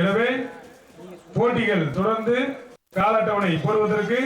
எனவே போட்டிகள் தொடர்ந்து கால அட்டவணை போடுவதற்கு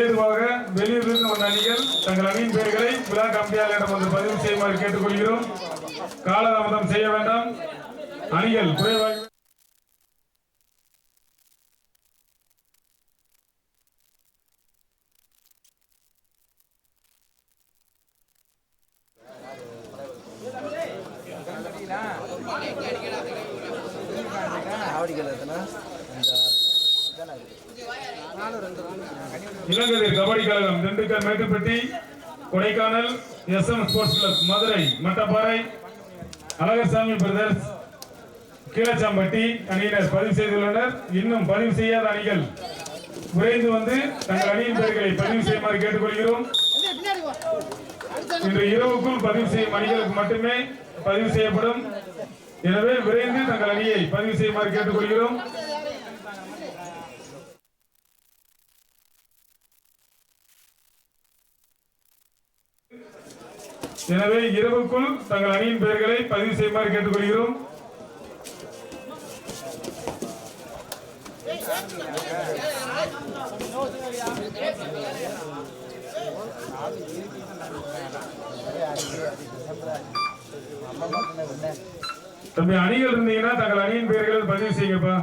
ஏதுவாக வெளியூரிலிருந்து வந்த அணிகள் தங்கள் அணியின் பெயர்களை விழா கம்பியாளரிடம் வந்து பதிவு செய்யுமாறு கேட்டுக்கொள்கிறோம். காலதாமதம் செய்ய வேண்டாம். அணிகள் குறைவாக Ilangathir kabaddi Kazhagam Dindigul Mettuppatti Kodaikanal S M sports club Madurai Mattapparai Alagasamy brothers Keezhachampatti அணியினர் பதிவு செய்துள்ளனர். இன்னும் பதிவு செய்யாத அணிகள் விரைந்து வந்து தங்கள் அணியின் பெயர்களை பதிவு செய்யுமாறு கேட்டுக்கொள்கிறோம். இன்று இரவுக்குள் பதிவு செய்யும் அணிகளுக்கு மட்டுமே பதிவு செய்யப்படும். எனவே விரைந்து தங்கள் அணியை பதிவு செய்யுமாறு கேட்டுக்கொள்கிறோம். எனவே இரவுக்குள் தங்கள் அணியின் பெயர்களை பதிவு செய்யுமாறு கேட்டுக்கொள்கிறோம். தம்பி அணிகள் இருந்தீங்கன்னா தங்கள் அணியின் பெயர்கள் பதிவு செய்யுங்கப்பா.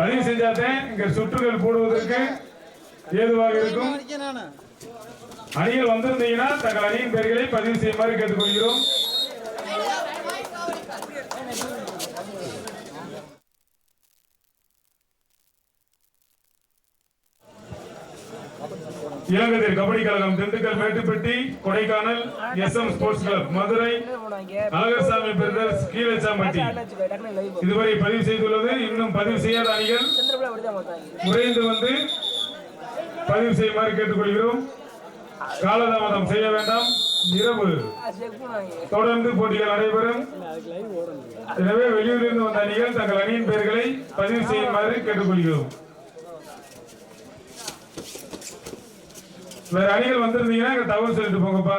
பதிவு செஞ்சாதான் இங்க சுற்றுகள் போடுவதற்கு ஏதுவாக இருக்கும். அணிகள் வந்திருந்தீங்கன்னா தங்கள் அணியின் பெயர்களை பதிவு செய்யுமாறு கேட்டுக்கொள்கிறோம். Ilangathir kabaddi Kazhagam Dindigul Mettuppatti Kodaikanal S M sports club Madurai Alagarsamy brothers Keezhachampatti. இதுவரை பதிவு செய்துள்ளது. இன்னும் பதிவு செய்யாத அணிகள் விரைந்து வந்து பதிவு செய்யுமாறு கேட்டுக்கொள்கிறோம். காலதாமதம் செய்ய வேண்டாம். இரவு தொடர்ந்து போட்டிகள் நடைபெறும். எனவே வெளியூரிலிருந்து வந்த அணிகள் தங்கள் அணியின் பெயர்களை பதிவு செய்யுமாறு கேட்டுக்கொள்கிறோம். வேற அணிகள் வந்திருந்தீங்கன்னா தகவல் சொல்லிட்டு போங்கப்பா.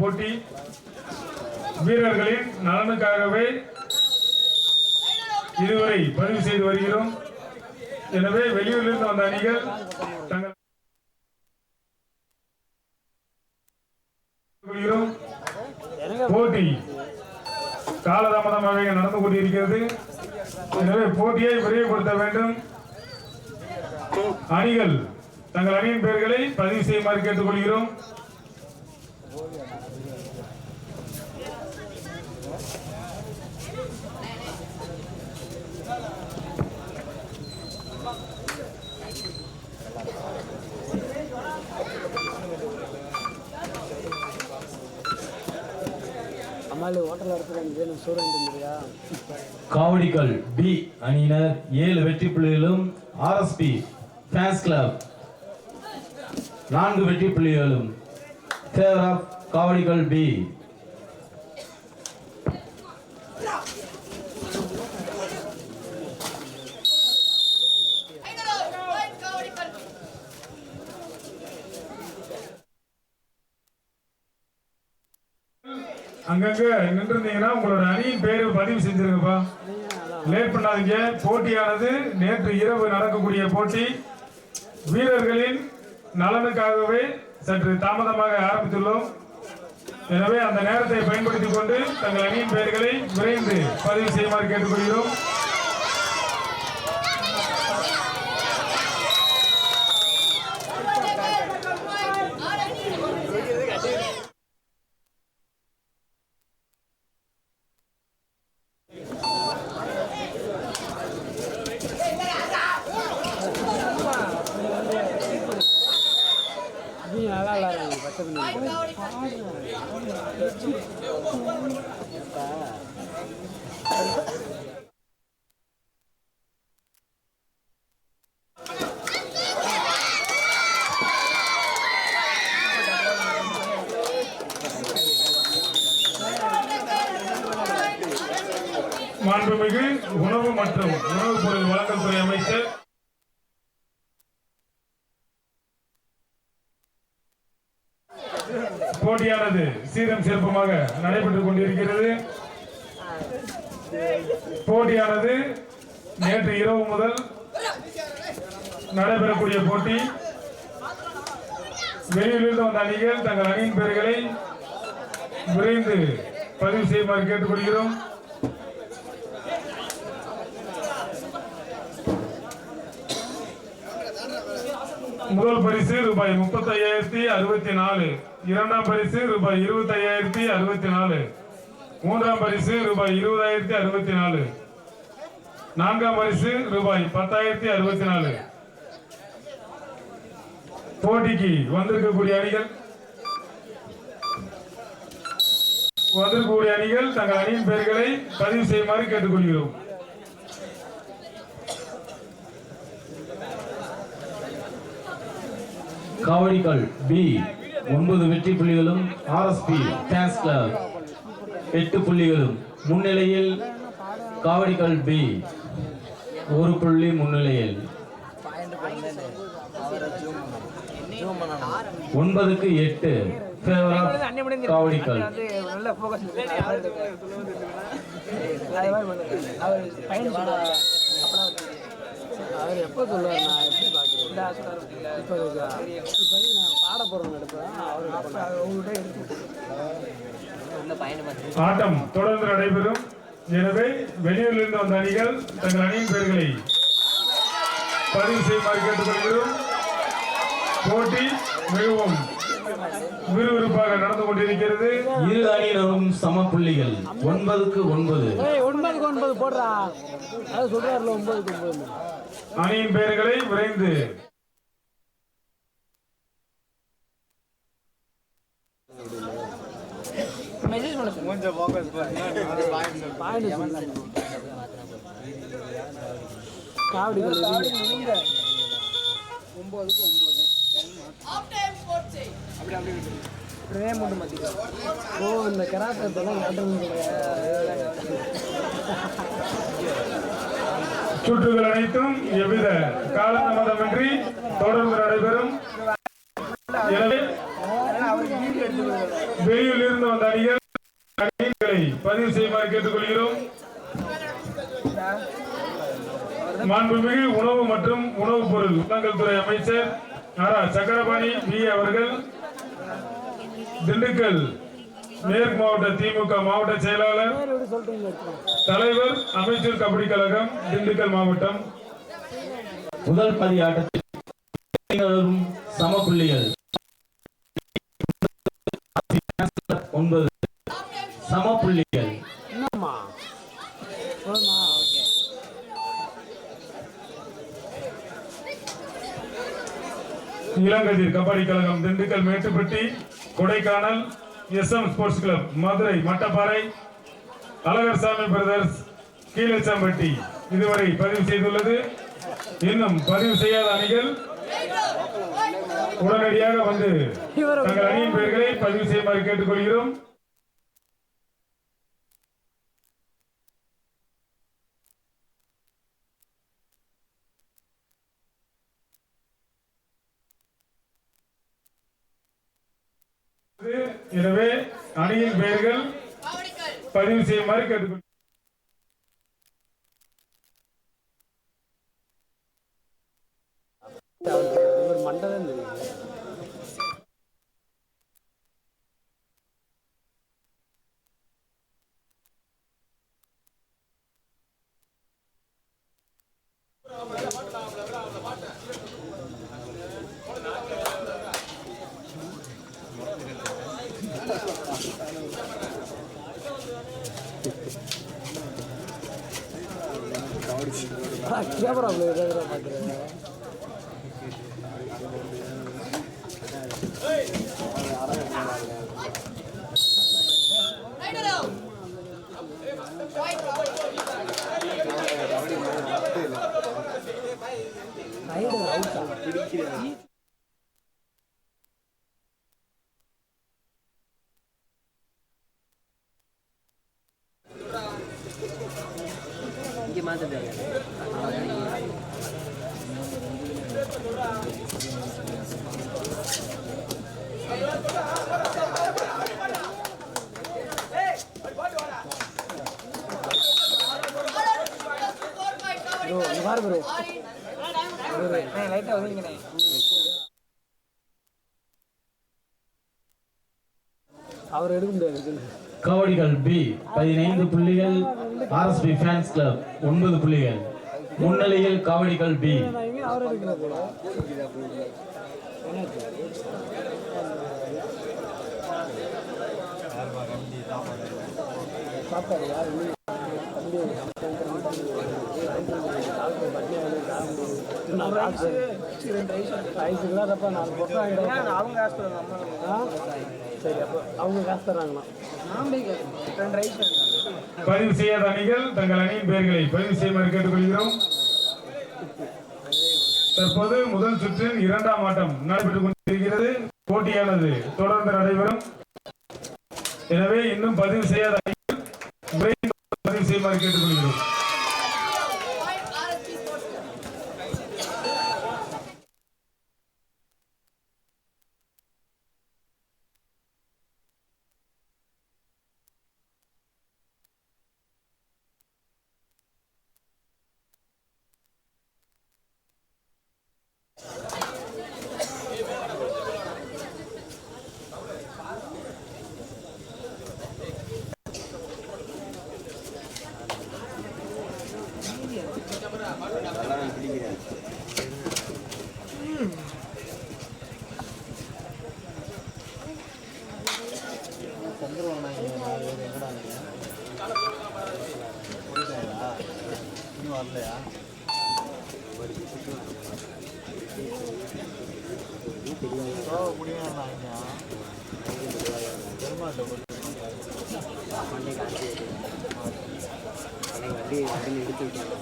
போட்டி வீரர்களின் நலனுக்காகவே இதுவரை பதிவு செய்து வருகிறோம். எனவே வெளியூரிலிருந்து வந்த அணிகள் தங்கள் போட்டி காலதாமதமாக நடந்து கொண்டிருக்கிறது. எனவே போட்டியை விரைவுபடுத்த வேண்டும். அணிகள் தங்கள் அணியின் பெயர்களை பதிவு செய்யுமாறு கேட்டுக்கொள்கிறோம். காவடிகள் பி அணியினர் ஏழு வெற்றி புள்ளிகளும் ஆர்எஸ்பி ஃபேன்ஸ் கிளப் நான்கு வெற்றி புள்ளிகளும். ஃபேவர் ஆஃப் காவடிகள் பி அங்கங்க நின்றுந்தீங்கன்னா உங்களோட அணியின் பெயர் பதிவு செஞ்சிருங்கப்பா. லேட் பண்ணாதீங்க. போட்டியானது நேற்று இரவு நடக்கக்கூடிய போட்டி. வீரர்களின் நலனுக்காகவே சற்று தாமதமாக ஆரம்பித்துள்ளோம். எனவே அந்த நேரத்தை பயன்படுத்திக் கொண்டு தங்கள் அணியின் பெயர்களை விரைந்து பதிவு செய்யுமாறு கேட்டுக்கொள்கிறோம். பச்சை பண்ணி மாண்புமிகு உணவு மற்றும் உணவுப் பொருள் வழங்கல் துறை அமைச்சர் போட்டியானது வேகமாக நடைபெற்றுக் கொண்டிருக்கிறது. போட்டியானது நேற்று இரவு முதல் நடைபெறக்கூடிய போட்டி. வெளியிலிருந்து வந்த அணிகள் தங்கள் அணியின் பெயர்களை விரைந்து பதிவு செய்யுமாறு கேட்டுக்கொள்கிறோம். முதல் பரிசு ரூபாய் முப்பத்தி ஐயாயிரத்தி அறுபத்தி நாலு இரண்டாம் பரிசு ரூபாய் இருபத்தி ஐயாயிரத்தி அறுபத்தி நாலு மூன்றாம் பரிசு ரூபாய் இருபதாயிரத்தி அறுபத்தி நாலு நான்காம் பரிசு ரூபாய் பத்தாயிரத்தி அறுபத்தி நாலு போட்டிக்கு வந்திருக்கக்கூடிய அணிகள்? வந்திருக்கக்கூடிய அணிகள் தங்கள் அணியின் பெயர்களை பதிவு செய்யுமாறு கேட்டுக்கொள்கிறோம். காவடிகள் பி ஒன்பது வெற்றி புள்ளிகளும் ஆர்எஸ்பி டான்ஸ் கிளப் எட்டு புள்ளிகளும் முன்னிலையில் காவடிகள் பி ஒரு புள்ளி முன்னிலையில். ஒன்பதுக்கு எட்டு காவடிக்கால் காவடிகள். அவர் சொல்லுவார்? எப்போ சொல்லுவார் இப்போ இப்போ நான் பாட போகிறோம் எடுப்பேன் அவர் அவங்கள்ட்ட எடுத்து ஆட்டம் தொடர்ந்து நடைபெறும். எனவே வெளியூரிலிருந்து வந்த அணிகள் தங்கள் அணியின் பெயர்களை பதிவு செய்யுமாறு கேட்டுக்கொள்கிறோம்? போட்டி மிகவும் விறுவிறுப்பாக நடந்து கொண்டிருக்கிறது. இரு அணியினரும் சம புள்ளிகள். ஒன்பதுக்கு ஒன்பது. ஒன்பதுக்கு ஒன்பது போடுறா. அதான் சொல்கிறாருல ஒன்பதுக்கு ஒன்பது அணியின் பெயர்களை விரைந்து ஒன்பதுக்கு ஒன்பது அப்படி அப்படி மட்டும் ஓ இந்த கராத்தெல்லாம் காட்டுறது சுற்றுகள் அனைத்தும் எவ்வித காலதாமதமின்றி தொடர்ந்து நடைபெறும். எனவே வெளியில் இருந்து வந்த அணிகளை பதிவு செய்யுமாறு கேட்டுக்கொள்கிறோம். மாண்புமிகு உணவு மற்றும் உணவுப் பொருள் வழங்கல் துறை அமைச்சர் ஆரா சக்கரபாணி பி அவர்கள் திண்டுக்கல் மேற்கு மாவட்ட திமுக மாவட்ட செயலாளர் தலைவர் அமைச்சர் கபடி கழகம் திண்டுக்கல் மாவட்டம். முதல் பதி ஆட்டத்தில் அணியினரும் சம புள்ளிகள். ஒன்பது சம புள்ளிகள் என்னம்மா சொல்லுமா okay Ilangathir kabaddi Kazhagam Dindigul Mettuppatti Kodaikanal S M sports club Madurai Mattapparai Alagar Samy brothers Keezhachampatti. இதுவரை பதிவு செய்துள்ளது. இன்னும் பதிவு செய்யாத அணிகள் உடனடியாக வந்து தங்கள் அணியின் பெயர்களை பதிவு செய்யுமாறு கேட்டுக்கொள்கிறோம். எனவே அணியின் பெயர்கள் பதிவு செய்யுமாறு கேட்டுக்கொள் மண்டலம் தெரியும் கேமரா பிள்ளை பார்க்குறேன் ப்ரோ இங்க பாரு ப்ரோ அவர் எடுக்க முடியாது கபடிகள் பி பதினைந்து புள்ளிகள் ஆர்எஸ்பி ஃபேன்ஸ் கிளப் ஒன்பது புள்ளிகள். முன்னிலையில் கபடிகள் பி அவர் எடுக்கிறது யார் சரி அப்போ அவங்க காசு தராங்கண்ணா பதிவு செய்யாத அணிகள் தங்கள் அணியின் பெயர்களை பதிவு செய்யுமாறு கேட்டுக்கொள்கிறோம். தற்போது முதல் சுற்றின் இரண்டாம் ஆட்டம் நடைபெற்றுக் கொண்டிருக்கிறது. போட்டியானது தொடர்ந்து நடைபெறும். எனவே இன்னும் பதிவு செய்யாத பதிவு செய்யுமாறு கேட்டுக்கொள்கிறோம். வண்டி வண்டியில் எடுத்து விட்டாங்க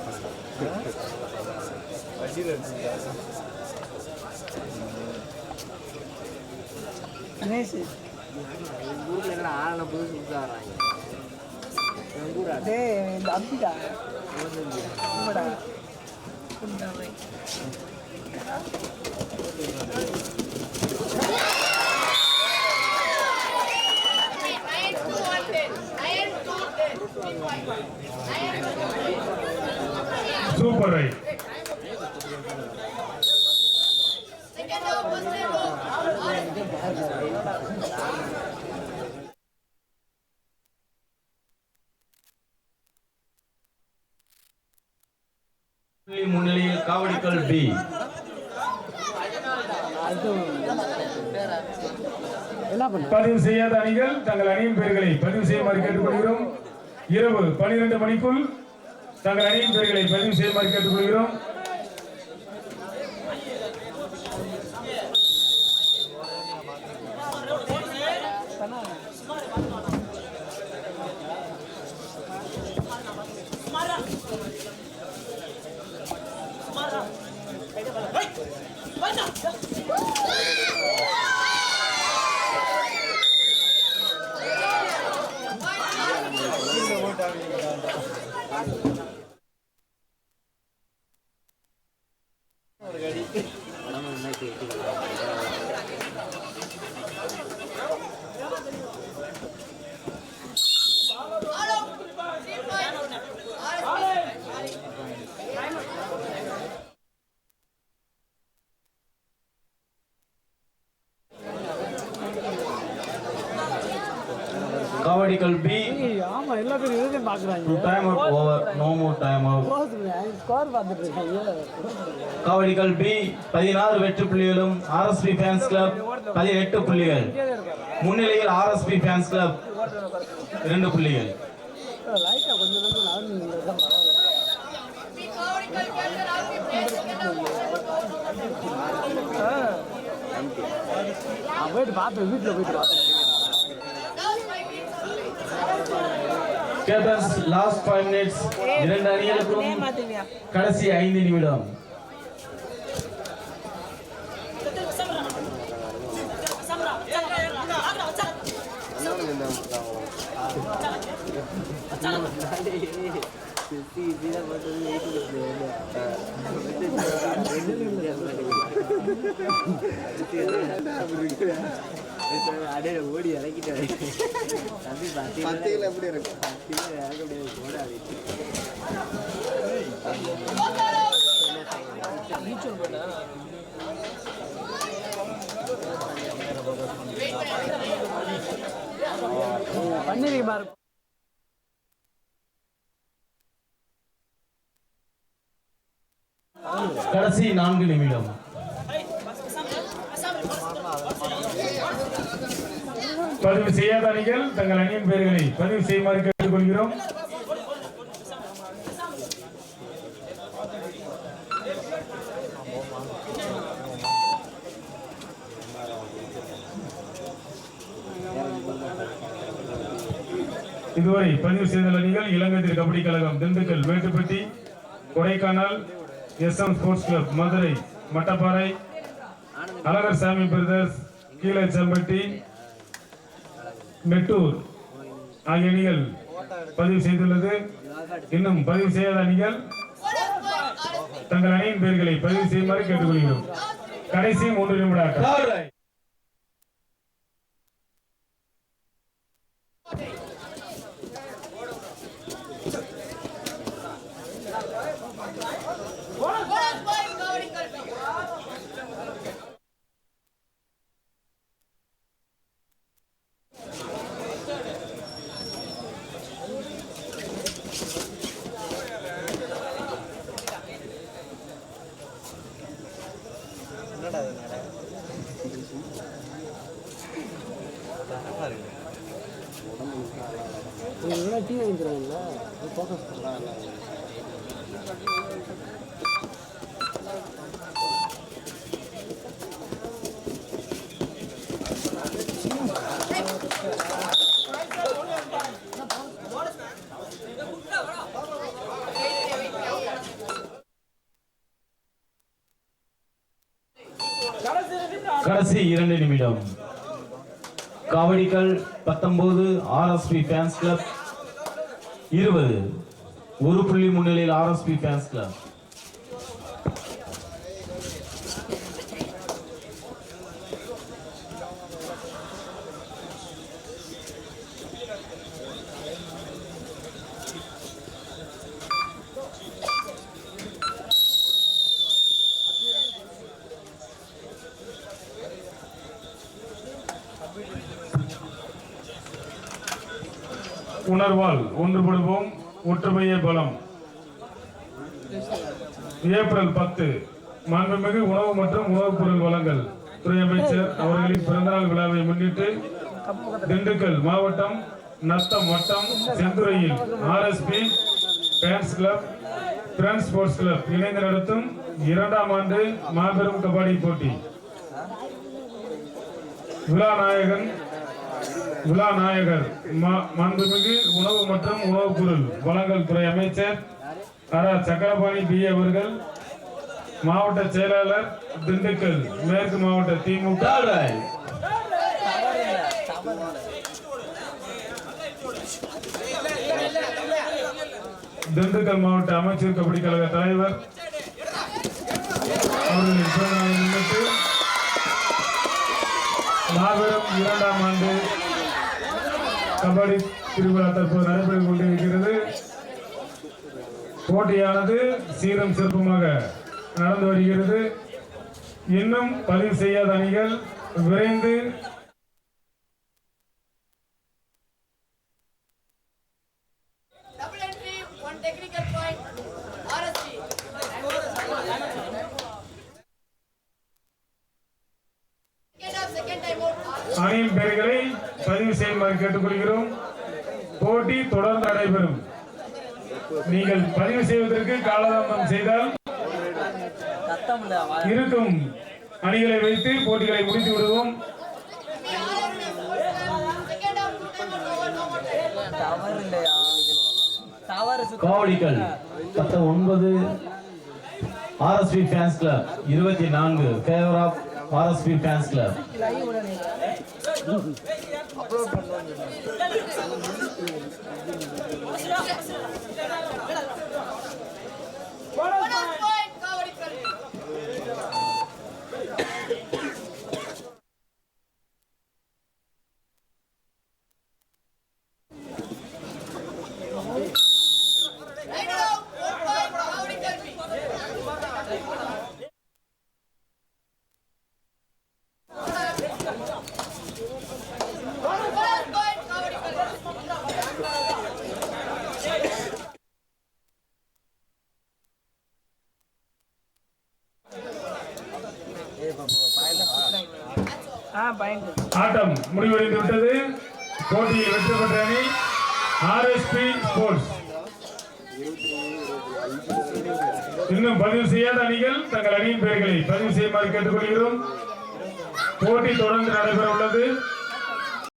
தினேஷ் எங்கள் ஊரில் எங்கடா ஆளை புதுசு புதுசாக வராங்க எங்கள் ஊர் டேய் அம்பிடா உண்மைடா சூப்பர் ரைட் முன்னிலையில் காவடிக்கல் பி பதிவு செய்யாத அணிகள் தங்கள் அணியின் பெயர்களை பதிவு செய்யுமாறு கேட்டுக்கொள்கிறோம். இரவு பனிரெண்டு மணிக்குள் தங்கள் அணியின் பெயர்களை பதிவு செய்யுமாறு கேட்டுக்கொள்கிறோம் உடம்பு காவடிக்கல் பி ஆமா எல்லா பேரும் இதுதான் பாக்குறாங்க time out over no more time out score பார்த்துட்டு இருக்காங்க. காவடிக்கல் பி பதினாறு வெற்றி புள்ளிகளும் ஆர்எஸ்பி ஃபேன்ஸ் கிளப் பதினெட்டு புள்ளிகள். முன்னிலையில் ஆர்எஸ்பி ஃபேன்ஸ் கிளப் இரண்டு புள்ளிகள். போயிட்டு பார்த்தேன் வீட்டில் போயிட்டு பார்த்தேன் கேப்டன்ஸ் லாஸ்ட் ஃபைவ் மினிட்ஸ் இரண்டு அணிகளுக்கும் கடைசி ஐந்து நிமிடம் அடே ஓடி இறக்கிட்டாரு. தம்பி பத்தியில் எப்படி இருக்கும் பத்தியில் இறக்க முடியாது ஓடாது. பண்ணிருக்கீங்க பாரு கடைசி நான்கு நிமிடம். பதிவு செய்யாத அணிகள் தங்கள் அணியின் பெயர்களை பதிவு செய்யுமாறு கேட்டுக்கொள்கிறோம். இதுவரை பதிவு செய்த அணிகள் Ilangai kabaddi Kazhagam Dindigul Vettuppatti Kodaikanal S M sports club Madurai Mattapparai Alagar Samy brothers கீழே செம்பட்டி மெட்டூர் ஆகிய அணிகள் பதிவு செய்துள்ளது. இன்னும் பதிவு செய்யாத அணிகள் தங்கள் அணியின் பெயர்களை பதிவு செய்யுமாறு கேட்டுக்கொள்கிறோம். கடைசி மூன்று நிமிட டீ வாங்கி தருவாங்கல்ல ஃபோக்கஸ் கடைசி இரண்டு நிமிடம். காவடிகள் பத்தொன்பது ஆர்எஸ்பி ஃபேன்ஸ் கிளப் இருபது. ஒரு புள்ளி முன்னிலையில் ஆர்எஸ்பி ஃபேன்ஸ் கிளப் உணர்வால் ஒன்றுபடுவோம் ஒற்றுமையே பலம். ஏப்ரல் பத்து மாண்புமிகு உணவு மற்றும் உணவுப் பொருள் வழங்கல் துறை அமைச்சர் அவர்களின் பிறந்தநாள் விழாவை முன்னிட்டு திண்டுக்கல் மாவட்டம் நத்தம் வட்டம் செந்துறையில் RSP fans club friends sports club இணைந்து நடத்தும் இரண்டாம் ஆண்டு மாபெரும் கபடி போட்டி. விழா நாயகன் விழா நாயகர் ம- மாண்புமிகு உணவு மற்றும் உணவுப் பொருள் வளங்கள் துறை அமைச்சர் அரா சக்கரபாணி பி. அவர்கள் மாவட்ட செயலாளர் திண்டுக்கல் மேற்கு மாவட்ட திமுக. திண்டுக்கல் மாவட்ட அமைச்சர் கபடி கழக தலைவர் அவர்களின் பிறந்தநாளை முன்னிட்டு மாபெரும் இரண்டாம் ஆண்டு கபடி திருவிழா தற்போது நடைபெற்றுக் கொண்டிருக்கிறது. போட்டியானது சீரம் சிறப்புமாக நடந்து வருகிறது. இன்னும் பதிவு செய்யாத அணிகள் விரைந்து பதிவு செய்வதற்கு காலதாமதம் செய்தால் இருக்கும் அணிகளை வைத்து போட்டிகளை முடித்து விடுவோம். காவலிகள் காவடிகள் பத்த ஒன்பது ஆர்எஸ்பி ஃபேன்ஸ் கிளப் இருபத்தி நான்கு favour of RSP fans club Bonus 我来。ஆட்டம் முடிவடைந்து விட்டது. போட்டியில் வெற்றி பெற்ற அணி ஆர்எஸ்பி ஸ்போர்ட்ஸ் இன்னும் பதிவு செய்யாத அணிகள் தங்கள் அணியின் பெயர்களை பதிவு செய்யுமாறு கேட்டுக்கொள்கிறோம். போட்டி தொடர்ந்து நடைபெற உள்ளது.